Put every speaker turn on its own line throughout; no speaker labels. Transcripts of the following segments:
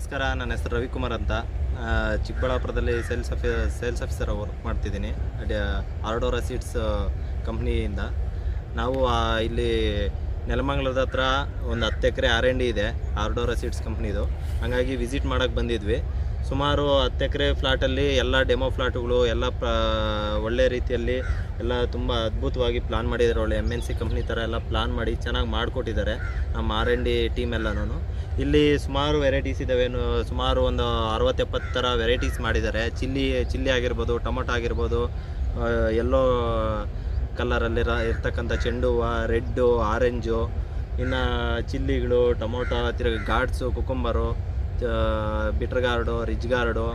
ನಮಸ್ಕಾರ, ನನ್ನ ಹೆಸರು ರವಿಕುಮಾರ್ ಅಂತ. ಚಿಕ್ಕಬಳ್ಳಾಪುರದಲ್ಲಿ ಸೇಲ್ಸ್ ಆಫಿ ಸೇಲ್ಸ್ ಆಫೀಸರ್ ವರ್ಕ್ ಮಾಡ್ತಿದ್ದೀನಿ. ಆರ್ಡೋರ್ ಅಸಿಡ್ಸ್ ಕಂಪ್ನಿಯಿಂದ ನಾವು ಇಲ್ಲಿ ನೆಲಮಂಗಲದ ಹತ್ರ ಒಂದು ಹತ್ತು ಎಕರೆ ಆರ್ ಎನ್ ಡಿ ಇದೆ ಆರ್ಡೋರ ಸೀಡ್ಸ್ ಕಂಪ್ನಿದು ಹಾಗಾಗಿ ವಿಸಿಟ್ ಮಾಡೋಕ್ಕೆ ಬಂದಿದ್ವಿ. ಸುಮಾರು ಹತ್ತು ಎಕರೆ ಫ್ಲಾಟಲ್ಲಿ ಎಲ್ಲ ಡೆಮೋ ಫ್ಲಾಟ್ಗಳು ಎಲ್ಲ ಪ್ರ, ಒಳ್ಳೆ ರೀತಿಯಲ್ಲಿ ಎಲ್ಲ ತುಂಬ ಅದ್ಭುತವಾಗಿ ಪ್ಲಾನ್ ಮಾಡಿದ್ದಾರೆ ಒಳ್ಳೆ ಎಂ ಎನ್ ಸಿ ಕಂಪ್ನಿ ಥರ ಎಲ್ಲ ಪ್ಲಾನ್ ಮಾಡಿ ಚೆನ್ನಾಗಿ ಮಾಡಿಕೊಟ್ಟಿದ್ದಾರೆ ನಮ್ಮ ಆರ್ ಎನ್ ಡಿ ಟೀಮ್ ಎಲ್ಲನೂ ಇಲ್ಲಿ ಸುಮಾರು ವೆರೈಟೀಸ್ ಇದ್ದಾವೆ ಸುಮಾರು ಒಂದು ಅರವತ್ತೆಪ್ಪತ್ತು ಥರ ವೆರೈಟೀಸ್ ಮಾಡಿದ್ದಾರೆ. ಚಿಲ್ಲಿ ಚಿಲ್ಲಿ ಆಗಿರ್ಬೋದು, ಟೊಮೊಟೊ ಆಗಿರ್ಬೋದು ಎಲ್ಲೋ ಕಲರಲ್ಲಿ ಇರ್ತಕ್ಕಂಥ ಚೆಂಡು ಹೂವು ರೆಡ್ಡು, ಆರೆಂಜು, ಇನ್ನು ಚಿಲ್ಲಿಗಳು, ಟೊಮೊಟೊ, ತಿರುಗಿ gourds cucumber bitter gourd ridge gourd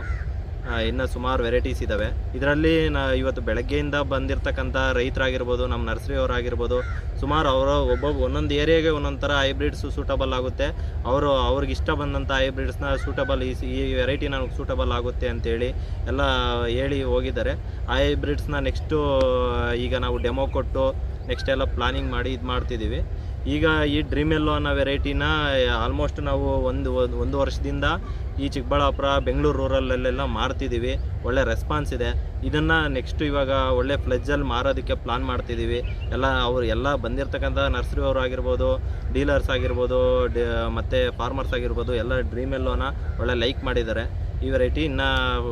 ಇನ್ನು ಸುಮಾರು ವೆರೈಟೀಸ್ ಇದ್ದಾವೆ ಇದರಲ್ಲಿ ನಾ ಇವತ್ತು ಬೆಳಗ್ಗೆಯಿಂದ ಬಂದಿರತಕ್ಕಂಥ ರೈತರಾಗಿರ್ಬೋದು ನಮ್ಮ ನರ್ಸರಿ ನರ್ಸರಿಯವರಾಗಿರ್ಬೋದು, ಸುಮಾರು ಅವರ ಒಬ್ಬೊಬ್ಬ ಒಂದೊಂದು ಏರಿಯಾಗೆ ಒಂದೊಂದು ಥರ ಹೈಬ್ರಿಡ್ಸು ಸೂಟಬಲ್ ಆಗುತ್ತೆ. ಅವರು ಅವ್ರಿಗೆ ಇಷ್ಟ ಬಂದಂಥ ಹೈಬ್ರಿಡ್ಸ್ನ ಸೂಟಬಲ್ ಈ ಈ ವೆರೈಟಿ ನನಗೆ ಸೂಟಬಲ್ ಆಗುತ್ತೆ ಅಂತೇಳಿ ಎಲ್ಲ ಹೇಳಿ ಹೋಗಿದ್ದಾರೆ. ಆ ಹೈಬ್ರಿಡ್ಸ್ನ ನೆಕ್ಸ್ಟು ಈಗ ನಾವು ಡೆಮೋ ಕೊಟ್ಟು ನೆಕ್ಸ್ಟ್ ಎಲ್ಲ ಪ್ಲಾನಿಂಗ್ ಮಾಡಿ ಇದು ಮಾಡ್ತಿದ್ದೀವಿ. ಈಗ ಈ ಡ್ರೀಮ್ ಎಲ್ಲೋ ಅನ್ನೋ ವೆರೈಟಿನ ಆಲ್ಮೋಸ್ಟ್ ನಾವು ಒಂದು, ಒಂದು- ವರ್ಷದಿಂದ ಈ ಚಿಕ್ಕಬಳ್ಳಾಪುರ, ಬೆಂಗಳೂರು ರೂರಲ್ಲೆಲ್ಲ ಮಾರ್ತಿದ್ದೀವಿ ಒಳ್ಳೆ ರೆಸ್ಪಾನ್ಸ್ ಇದೆ. ಇದನ್ನು ನೆಕ್ಸ್ಟ್ ಇವಾಗ ಒಳ್ಳೆ ಫ್ಲೆಜ್ಜಲ್ಲಿ ಮಾರೋದಕ್ಕೆ ಪ್ಲಾನ್ ಮಾಡ್ತಿದ್ದೀವಿ ಎಲ್ಲ ಅವರು, ಎಲ್ಲ ಬಂದಿರತಕ್ಕಂಥ ನರ್ಸರಿ ಅವರು ಆಗಿರ್ಬೋದು ಡೀಲರ್ಸ್ ಆಗಿರ್ಬೋದು ಮತ್ತೆ ಮತ್ತು ಫಾರ್ಮರ್ಸ್ ಆಗಿರ್ಬೋದು, ಎಲ್ಲ ಡ್ರೀಮ್ ಎಲ್ಲೋನ ಒಳ್ಳೆ ಲೈಕ್ ಮಾಡಿದ್ದಾರೆ. ಈ ವೆರೈಟಿ ಇನ್ನೂ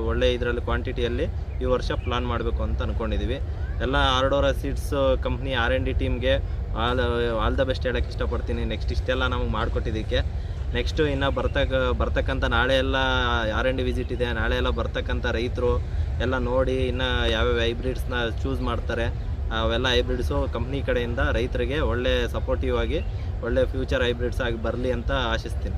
ಒಳ್ಳೆ ಇದರಲ್ಲಿ ಕ್ವಾಂಟಿಟಿಯಲ್ಲಿ ಈ ವರ್ಷ ಪ್ಲಾನ್ ಮಾಡಬೇಕು ಅಂತ ಅಂದ್ಕೊಂಡಿದ್ದೀವಿ ಎಲ್ಲ Ardor seeds company R and D ಟೀಮ್ಗೆ ಆಲ್ ಆಲ್ ದ ಬೆಸ್ಟ್ ಹೇಳೋಕ್ಕೆ ಇಷ್ಟಪಡ್ತೀನಿ. ನೆಕ್ಸ್ಟ್ ಇಷ್ಟೆಲ್ಲ ನಮಗೆ ಮಾಡಿಕೊಟ್ಟಿದ್ದಕ್ಕೆ. ನೆಕ್ಸ್ಟು ಇನ್ನು ಬರ್ತಕ್ಕ ಬರ್ತಕ್ಕಂಥ ನಾಳೆ ಎಲ್ಲ ಆರ್ ಎನ್ ಡಿ ವಿಸಿಟ್ ಇದೆ. ನಾಳೆ ಎಲ್ಲ ಬರ್ತಕ್ಕಂಥ ರೈತರು ಎಲ್ಲ ನೋಡಿ ಇನ್ನು ಯಾವ್ಯಾವ ಹೈಬ್ರಿಡ್ಸ್ನ ಚೂಸ್ ಮಾಡ್ತಾರೆ. ಅವೆಲ್ಲ ಹೈಬ್ರಿಡ್ಸು ಕಂಪ್ನಿ ಕಡೆಯಿಂದ ರೈತರಿಗೆ ಒಳ್ಳೆ ಸಪೋರ್ಟಿವ್ ಆಗಿ ಒಳ್ಳೆ ಫ್ಯೂಚರ್ ಹೈಬ್ರಿಡ್ಸ್ ಆಗಿ ಬರಲಿ ಅಂತ ಆಶಿಸ್ತೀನಿ.